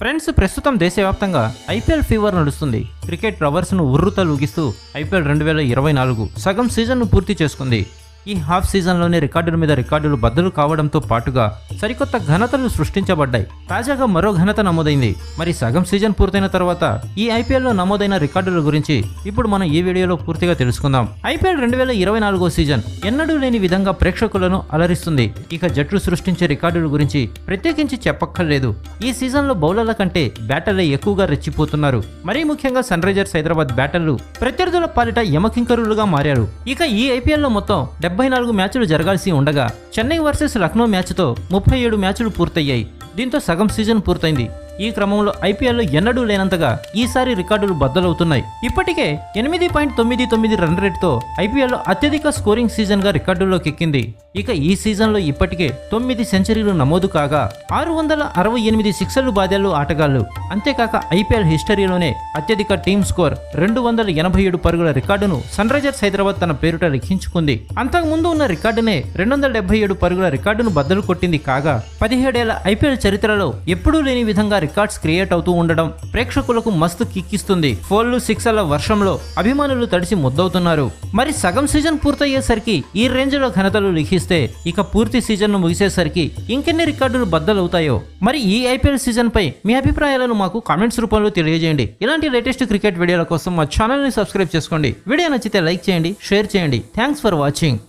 Friends ప్రస్తుతం దేశవ్యాప్తంగా IPL fever నడుస్తుంది. క్రికెట్ రవర్స్ను ఉర్రుతలూగిస్తూ ఐపీఎల్ రెండు వేల ఇరవై నాలుగు సగం సీజన్ను పూర్తి చేసుకుంది. ఈ హాఫ్ సీజన్లోనే రికార్డుల మీద రికార్డులు బద్దలు కావడంతో పాటుగా సరికొత్త ఘనతలు సృష్టించబడ్డాయి. తాజాగా మరో ఘనత నమోదైంది. మరి సగం సీజన్ పూర్తయిన తర్వాత ఈ ఐపీఎల్లో నమోదైన రికార్డుల గురించి ఇప్పుడు మనం ఈ వీడియోలో పూర్తిగా తెలుసుకుందాం. ఐపీఎల్ రెండు వేల ఇరవై నాలుగో సీజన్ ఎన్నడూ లేని విధంగా ప్రేక్షకులను అలరిస్తుంది. ఇక జట్లు సృష్టించే రికార్డుల గురించి ప్రత్యేకించి చెప్పక్కర్లేదు. ఈ సీజన్లో బౌలర్ల కంటే బ్యాటర్లే ఎక్కువగా రెచ్చిపోతున్నారు. మరీ ముఖ్యంగా సన్ రైజర్స్ హైదరాబాద్ బ్యాటర్లు ప్రత్యర్థుల పాలిట యమకింకరులుగా మారారు. ఇక ఈ ఐపీఎల్లో మొత్తం డెబ్బై నాలుగు మ్యాచ్లు జరగాల్సి ఉండగా చెన్నై వర్సెస్ లక్నో మ్యాచ్తో ముప్పై ఏడు మ్యాచ్లు పూర్తయ్యాయి. దీంతో సగం సీజన్ పూర్తయింది. ఈ క్రమంలో ఐపీఎల్లో ఎన్నడూ లేనంతగా ఈసారి రికార్డులు బద్దలవుతున్నాయి. ఇప్పటికే ఎనిమిది పాయింట్ తొమ్మిది తొమ్మిది రన్ రేట్తో ఐపీఎల్లో అత్యధిక స్కోరింగ్ సీజన్గా రికార్డుల్లోకి ఎక్కింది. ఇక ఈ సీజన్లో ఇప్పటికే తొమ్మిది సెంచరీలు నమోదు కాగా ఆరు వందల అరవై ఎనిమిది సిక్సర్లు బాధ్యాలు ఆటగాళ్ళు. అంతేకాక ఐపీఎల్ హిస్టరీలోనే అత్యధిక టీమ్ స్కోర్ రెండు వందల ఎనభై ఏడు పరుగుల రికార్డును సన్ రైజర్స్ హైదరాబాద్ తన పేరుట లిఖించుకుంది. అంతకుముందు ఉన్న రికార్డునే రెండు వందల డెబ్బై ఏడు పరుగుల రికార్డును బద్దలు కొట్టింది కాగా పదిహేడేళ్ళ ఐపీఎల్ చరిత్రలో ఎప్పుడూ లేని విధంగా రికార్డ్స్ క్రియేట్ అవుతూ ఉండడం ప్రేక్షకులకు మస్తు కిక్కిస్తుంది. ఫోర్లు సిక్సర్ల వర్షంలో అభిమానులు తడిసి ముద్దవుతున్నారు. మరి సగం సీజన్ పూర్తయ్యేసరికి ఈ రేంజ్లో ఘనతలు లిఖిస్తే ఇక పూర్తి సీజన్ను ముగిసేసరికి ఇంకెన్ని రికార్డులు బద్దలవుతాయో? మరి ఈ ఐపీఎల్ సీజన్ పై మీ అభిప్రాయాలను మాకు కామెంట్స్ రూపంలో తెలియజేయండి. ఇలాంటి లేటెస్ట్ క్రికెట్ వీడియోల కోసం మా ఛానల్ని సబ్స్క్రైబ్ చేసుకోండి. వీడియో నచ్చితే లైక్ చేయండి షేర్ చేయండి. Thanks for watching.